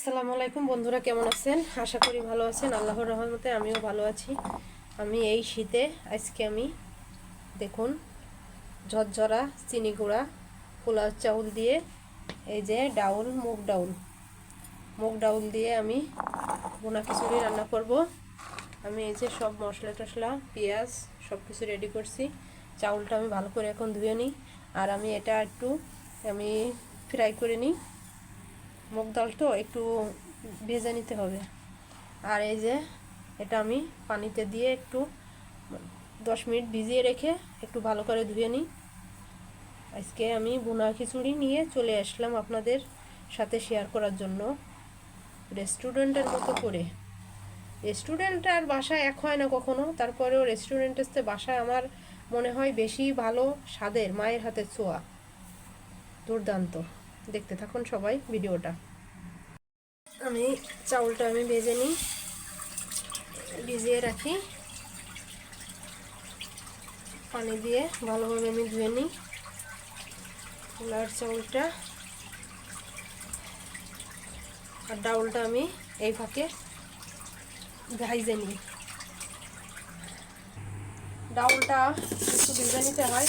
আসসালামু আলাইকুম বন্ধুরা, কেমন আছেন? আশা করি ভালো আছেন। আল্লাহর রহমতে আমিও ভালো আছি। আমি এই শীতে আজকে আমি, দেখুন, ঝরঝরা চিনি গুঁড়া, পোলাও চাউল দিয়ে, এই যে ডাউল, মুগ ডাউল। মুগ ডাউল দিয়ে আমি বোনা খিচুড়ি রান্না করব। আমি এই যে সব মশলা টশলা পেঁয়াজ সব কিছু রেডি করছি। চাউলটা আমি ভালো করে এখন ধুয়ে নিই। আর আমি এটা একটু, আমি ফ্রাই করে নিই। মুগ ডাল তো একটু ভেজে নিতে হবে। আর এই যে এটা আমি পানিতে দিয়ে একটু দশ মিনিট ভিজিয়ে রেখে একটু ভালো করে ধুয়ে নিই। আজকে আমি বোনা খিচুড়ি নিয়ে চলে আসলাম আপনাদের সাথে শেয়ার করার জন্য রেস্টুরেন্টের মতো করে। রেস্টুরেন্ট আর বাসায় এক হয় না কখনো, তারপরেও রেস্টুরেন্ট আসতে বাসায় আমার মনে হয় বেশি ভালো স্বাদের, মায়ের হাতের ছোঁয়া। দুর্দান্ত। দেখতে থাকুন সবাই ভিডিওটা। আমি চাউলটা আমি ভেজে নিই, ভিজিয়ে রাখি। পানি দিয়ে ভালোভাবে আমি ধুয়ে নিই লাল চাউলটা। আর ডাউলটা আমি এই ফাঁকে ভাইজে নিই। ডাউলটা একটু ভেজে নিতে হয়।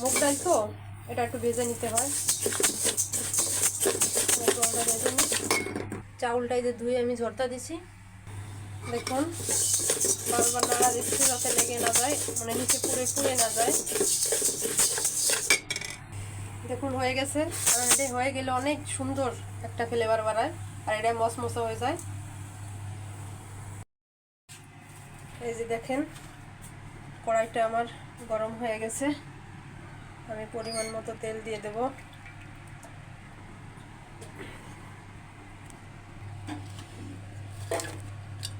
মুগ ডাল তো, এটা একটু ভেজে নিতে হয়। চাউলটা যে ধুয়ে আমি ঝরতা দিছি। দেখুন, বারবার নাড়া দিচ্ছি যাতে লেগে না যায় মানে নিচে পুড়ে পুড়ে না যায়। দেখুন, হয়ে গেছে। আর এটা হয়ে গেলে অনেক সুন্দর একটা ফ্লেভার বাড়ায়, আর এটা মশমশা হয়ে যায়। এই যে দেখেন, কড়াইটা আমার গরম হয়ে গেছে। আমি পরিমাণ মতো তেল দিয়ে দেব।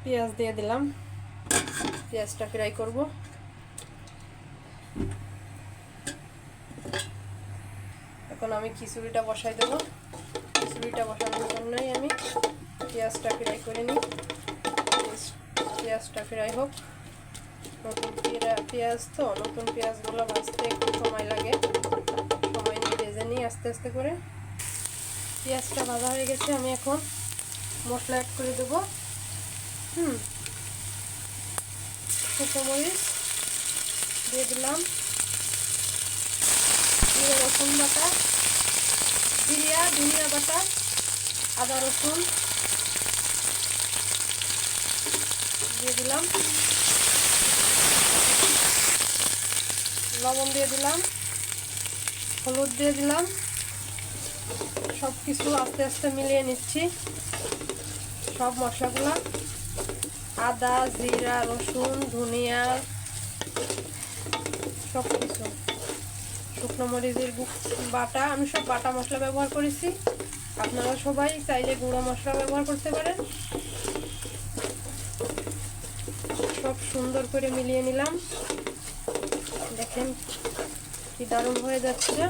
পেঁয়াজ দিয়ে দিলাম। পেঁয়াজটা ফ্রাই করব। এখন আমি খিচুড়িটা বসাই দেব। খিচুড়িটা বসানোর জন্যই আমি পেঁয়াজটা ফ্রাই করে নিই। পেঁয়াজটা ফ্রাই হোক। নতুন পেঁয়াজ তো, নতুন পেঁয়াজগুলো ভাজতে একটু সময় লাগে। সময় নিয়ে ভেজে নিই আস্তে আস্তে করে। পেঁয়াজটা ভাজা হয়ে গেছে, আমি এখন মশলা অ্যাড করে দেবো। হুম। মরিচ দিয়ে দিলাম। জিরে, রসুন বাটা। জিরিয়া, ধনিয়া বাটা, আদা, রসুন দিয়ে দিলাম। লবণ দিয়ে দিলাম। হলুদ দিয়ে দিলাম। সব কিছু আস্তে আস্তে মিলিয়ে নিচ্ছি। সব মশলাগুলো। আদা, জিরা, রসুন, ধনিয়া সব কিছু শুকনো মরিচের বাটা, আমি সব বাটা মশলা ব্যবহার করেছি। আপনারা সবাই চাইলে গুঁড়ো মশলা ব্যবহার করতে পারেন। সব সুন্দর করে মিলিয়ে নিলাম। দেখেন কি দারুণ হয়ে যাচ্ছে।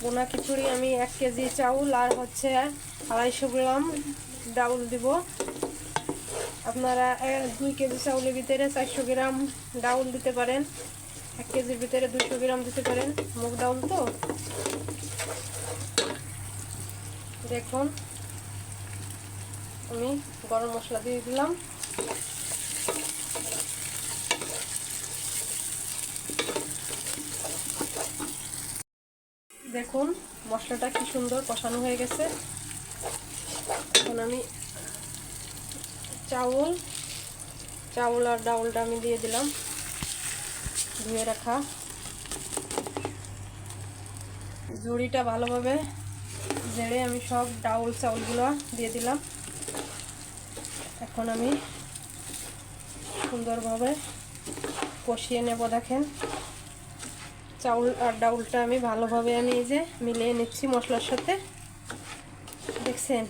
বোনা খিচুড়ি আমি এক কেজি চাউল আর হচ্ছে আড়াইশো গ্রাম ডাউল দিব। আপনারা দুই কেজি চাউলের ভিতরে চারশো গ্রাম ডাউল দিতে পারেন। এক কেজির ভিতরে দুশো গ্রাম দিতে পারেন। মুগ ডাউল তো? দেখুন, আমি গরম মশলা দিয়ে দিলাম। দেখুন, মশলাটা কি সুন্দর কষানো হয়ে গেছে। এখন আমি চাউল চাউল আর ডাউলটা আমি দিয়ে দিলাম। ধুয়ে রাখা। ঝুড়িটা ভালোভাবে জেড়ে আমি সব ডাউল চাউলগুলো দিয়ে দিলাম। এখন আমি সুন্দরভাবে কষিয়ে নেব, দেখেন। চাউল আর ডাউলটা আমি ভালোভাবে আমি এই যে মিলিয়ে নিচ্ছি মশলার সাথে। দেখছেন?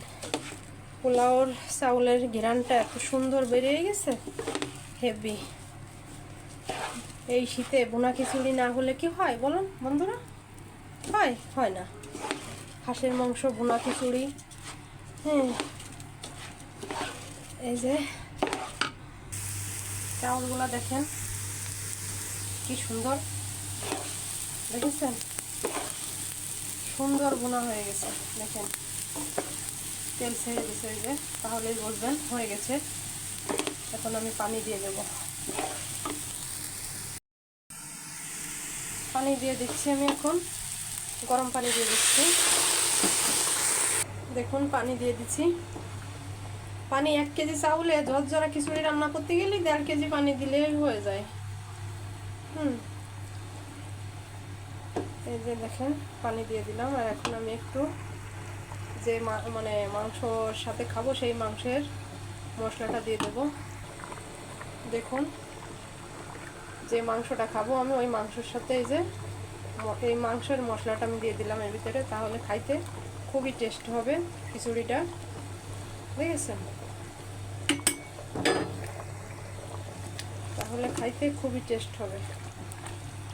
পোলাওর চাউলের ঘিরানটা এত সুন্দর বেরিয়ে গেছে? হেভি। এই শীতে বোনা খিচুড়ি না হলে কি হয় বলুন বন্ধুরা? হয় হয় না। হাঁসের মাংস, বোনা খিচুড়ি। হ্যাঁ এই যে চাউলগুলো দেখেন, কি সুন্দর। দেখেছেন? সুন্দর বোনা হয়ে গেছে, দেখেন। তেল ছেড়ে দিছে এই যে, তাহলেই বলবেন হয়ে গেছে। এখন আমি পানি দিয়ে দেব। পানি দিয়ে দিচ্ছি আমি এখন। গরম পানি দিয়ে দিচ্ছি। দেখুন, পানি দিয়ে দিচ্ছি। পানি এক কেজি চাউলে ঝরঝরা খিচুড়ি রান্না করতে গেলে দেড় কেজি পানি দিলে হয়ে যায়। হুম। এই যে দেখেন, পানি দিয়ে দিলাম। আর এখন আমি একটু যে মানে মাংসর সাথে খাব, সেই মাংসের মশলাটা দিয়ে দেব। দেখুন, যে মাংসটা খাব আমি, ওই মাংসের সাথে এই যে এই মাংসের মশলাটা আমি দিয়ে দিলাম এর ভিতরে। তাহলে খাইতে খুবই টেস্ট হবে খিচুড়িটা। দেখেছেন তাহলে খাইতে খুবই টেস্ট হবে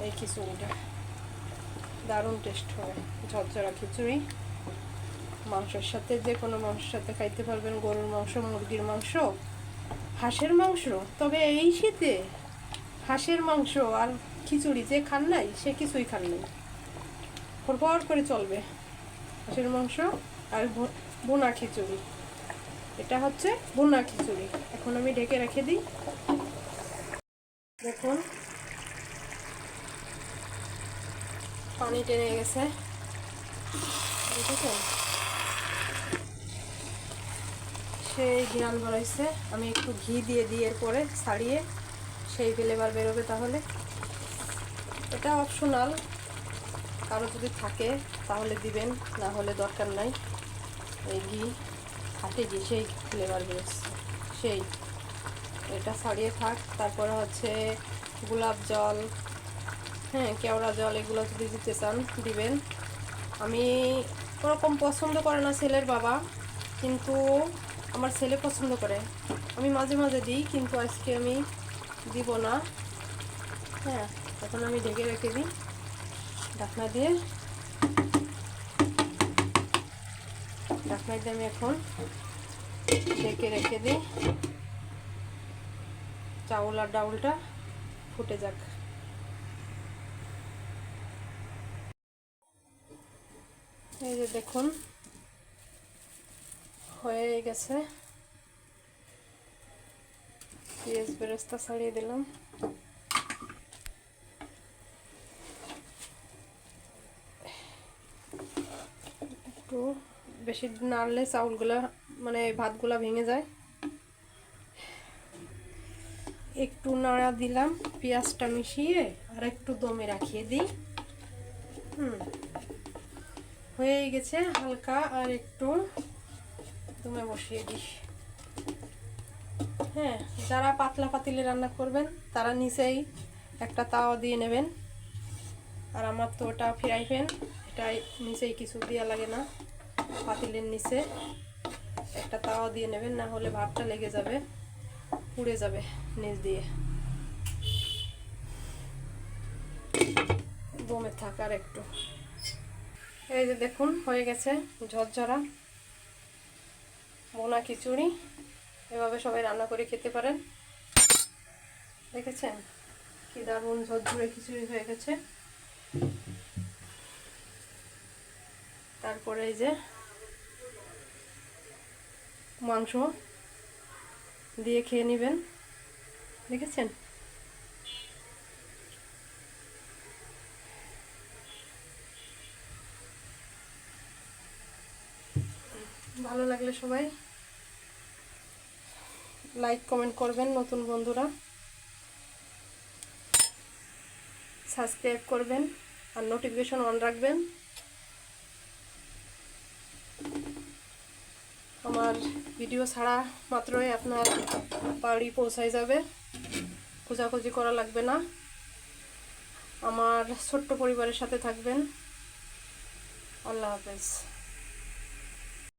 এই খিচুড়িটা। দারুণ টেস্ট হবে, ঝরঝরা খিচুড়ি। মাংসের সাথে যে কোনো মাংসের সাথে খাইতে পারবেন গরুর মাংস, মুরগির মাংস, হাঁসের মাংস। তবে এই শীতে হাঁসের মাংস আর খিচুড়ি যে খান নাই, সে কিছুই খান নাই। পরপর করে চলবে হাঁসের মাংস আর বোনা খিচুড়ি। এটা হচ্ছে বোনা খিচুড়ি। এখন আমি ঢেকে রেখে দিই। দেখুন। পানি টেনে গেছে। দেখেছেন? সেই ঘ্রাণ বেরোইছে আমি একটু ঘি দিয়ে দিয়ে এরপরে, ছাড়িয়ে সেই ফ্লেভার বেরোবে তাহলে। এটা অপশনাল কারও যদি থাকে তাহলে দিবেন, না হলে দরকার নাই। এই ঘি খাটে ঘি, সেই ফ্লেভার বেরোচ্ছে। সেই। এটা ছাড়িয়ে থাক। তারপরে হচ্ছে গোলাপ জল হ্যাঁ কেওড়া জল, এগুলো যদি দিতে চান, দিবেন। আমি ওরকম পছন্দ করে না ছেলের বাবা, কিন্তু আমার ছেলে পছন্দ করে। আমি মাঝে মাঝে দিই, কিন্তু আজকে আমি দিব না। হ্যাঁ এখন আমি ঢেকে রেখে দিই। ঢাকনা দিয়ে। ঢাকনা দিয়ে আমি এখন ঢেকে রেখে দিই। চাউল আর ডাউলটা ফুটে যাক। এই যে দেখুন হয়ে গেছে। পেঁয়াজ বেরেস্তা ছাড়িয়ে দিলাম একটু বেশি নাড়লে চাউলগুলা মানে ভাতগুলা ভেঙে যায়। একটু নাড়া দিলাম, পেঁয়াজটা মিশিয়ে আর একটু দমে রাখিয়ে দিই। হুম। হয়ে গেছে হালকা আর একটু দমে বসিয়ে দিই হ্যাঁ যারা পাতলা পাতিলে রান্না করবেন, তারা নিচেই একটা তাওয়া দিয়ে নেবেন। আর আমার তো ওটা ফ্রাই প্যান, এটাই নিচেই কিছু দেওয়া লাগে না। পাতিলের নিচে একটা তাওয়া দিয়ে নেবেন, না হলে ভাতটা লেগে যাবে, পুড়ে যাবে নিচ দিয়ে। দমে থাকার একটু। এই যে দেখুন, হয়ে গেছে ঝরঝরা। বোনা খিচুড়ি। এভাবে সবাই রান্না করে খেতে পারেন। দেখেছেন? কি দারুণ ঝরঝরে খিচুড়ি হয়ে গেছে। তারপরে এই যে মাংস দিয়ে খেয়ে নেবেন। দেখেছেন? ভালো লাগলে সবাই লাইক কমেন্ট করবেন নতুন বন্ধুরা। সাবস্ক্রাইব করবেন আর নোটিফিকেশন অন রাখবেন। আমার ভিডিও ছাড়া মাত্রই আপনার বাড়ি পৌঁছায় যাবে। খোঁজাখুঁজি করা লাগবে না। আমার ছোট্ট পরিবারের সাথে থাকবেন। আল্লাহ হাফেজ।